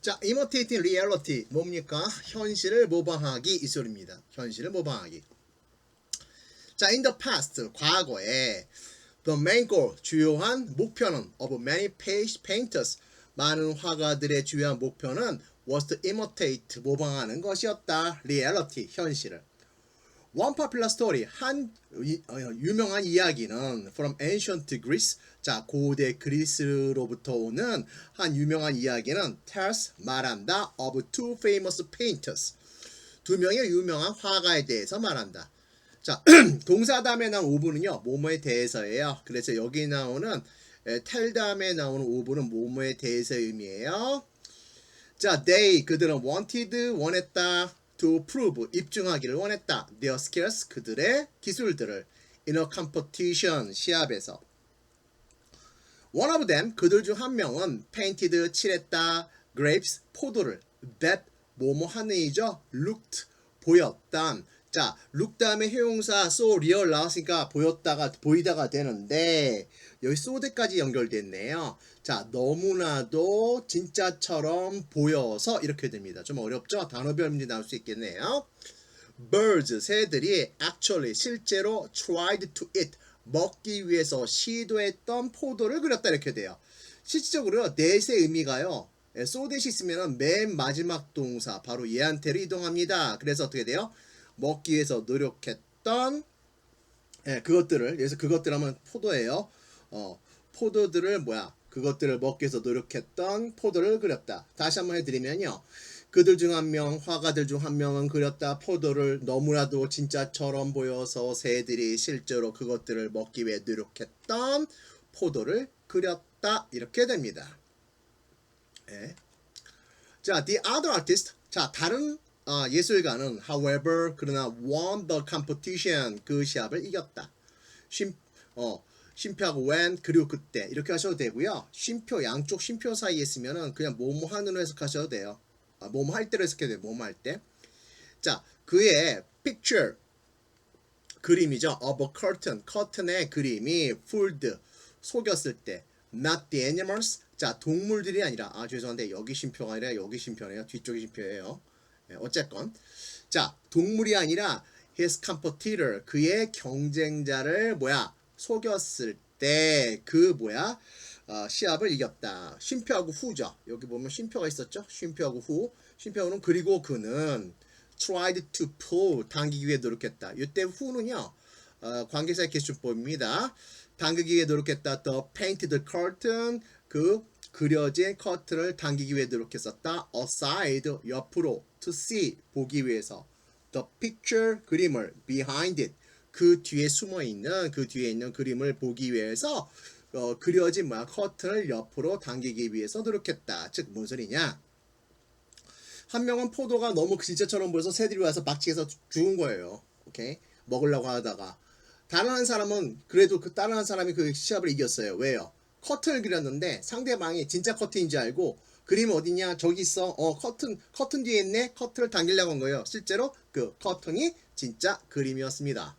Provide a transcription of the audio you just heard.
자, imitating reality 뭡니까? 현실을 모방하기 이 소리입니다. 현실을 모방하기. 자, in the past 과거에 the main goal 주요한 목표는 of many painters 많은 화가들의 주요한 목표는 was to imitate 모방하는 것이었다. reality 현실을. One popular story 한 이- 어, 유명한 이야기는 from ancient Greece 자 고대 그리스로부터 오는 한 유명한 이야기는 tells 말한다 of two famous painters 두 명의 유명한 화가에 대해서 말한다. 자 동사 다음에 나온 오브는요 뭐뭐에 대해서예요. 그래서 여기 나오는 에, tell 다음에 나오는 오브는 뭐뭐에 대해서의 의미예요. 자, they 그들은 wanted 원했다 to prove 입증하기를 원했다. their skills 그들의 기술들을 in a competition 시합에서. One of them 그들 중 한 명은 painted 칠했다 grapes 포도를 that 뭐뭐 하는이죠 looked 보였다. 자, look 다음에 해용사 so real 나왔으니까 보였다가 보이다가 되는데 여기 so대까지 연결됐네요. 자, 너무나도 진짜처럼 보여서 이렇게 됩니다. 좀 어렵죠? 단어별 문제 나올 수 있겠네요. birds 새들이 actually 실제로 tried to eat 먹기 위해서 시도했던 포도를 그렸다 이렇게 돼요. 실질적으로 넷의 의미가요. 예, so 대시 있으면 맨 마지막 동사 바로 얘한테로 이동합니다. 그래서 어떻게 돼요? 먹기 위해서 노력했던 예, 그것들을 그래서 그것들 하면 포도예요. 어, 포도들을 뭐야? 그것들을 먹기 위해서 노력했던 포도를 그렸다. 다시 한번 해드리면요. 그들 중 한 명, 화가들 중 한 명은 그렸다 포도를 너무나도 진짜처럼 보여서 새들이 실제로 그것들을 먹기 위해 노력했던 포도를 그렸다. 이렇게 됩니다. 예. 자, the other artist. 자, 다른 아, 예술가는 however 그러나 won the competition 그 시합을 이겼다. 쉼, 어, 쉼표하고 when 그리고 그때 이렇게 하셔도 되고요. 쉼표 양쪽 쉼표 사이에 있으면은 그냥 뭐뭐 하는으로 해석하셔도 돼요. 아, 뭐뭐 할 때로 해석해도 돼요. 뭐뭐 할 때. 자, 그의 picture 그림이죠. of a curtain 커튼의 그림이 fooled 속였을 때 not the animals 자 동물들이 아니라 아 죄송한데 여기 쉼표가 아니라 여기 쉼표네요. 뒤쪽이 쉼표예요. 예, 어쨌건 자 동물이 아니라 his competitor 그의 경쟁자를 뭐야 속였을 때 그 뭐야 어, 시합을 이겼다. 쉼표하고 후죠. 여기 보면 쉼표가 있었죠. 쉼표하고 후. 쉼표는 그리고 그는 tried to pull 당기기 위해 노력했다. 이때 후는요. 어, 관계사의 개수법입니다. 당기기 위해 노력했다. The painted curtain 그 그려진 커튼을 당기기 위해 노력했었다. aside 옆으로 to see 보기 위해서 the picture 그림을 behind it 그 뒤에 숨어 있는 그 뒤에 있는 그림을 보기 위해서 어, 그려진 뭐야 커튼을 옆으로 당기기 위해서 노력했다. 즉 뭔 소리냐? 한 명은 포도가 너무 진짜처럼 보여서 새들이 와서 막치해서 죽은 거예요. 오케이 먹으려고 하다가 다른 한 사람은 그래도 그 다른 한 사람이 그 시합을 이겼어요. 왜요? 커튼을 그렸는데 상대방이 진짜 커튼인지 알고 그림 어디냐 저기 있어 어 커튼 커튼 뒤에 있네 커튼을 당기려고 한 거예요. 실제로 그 커튼이 진짜 그림이었습니다.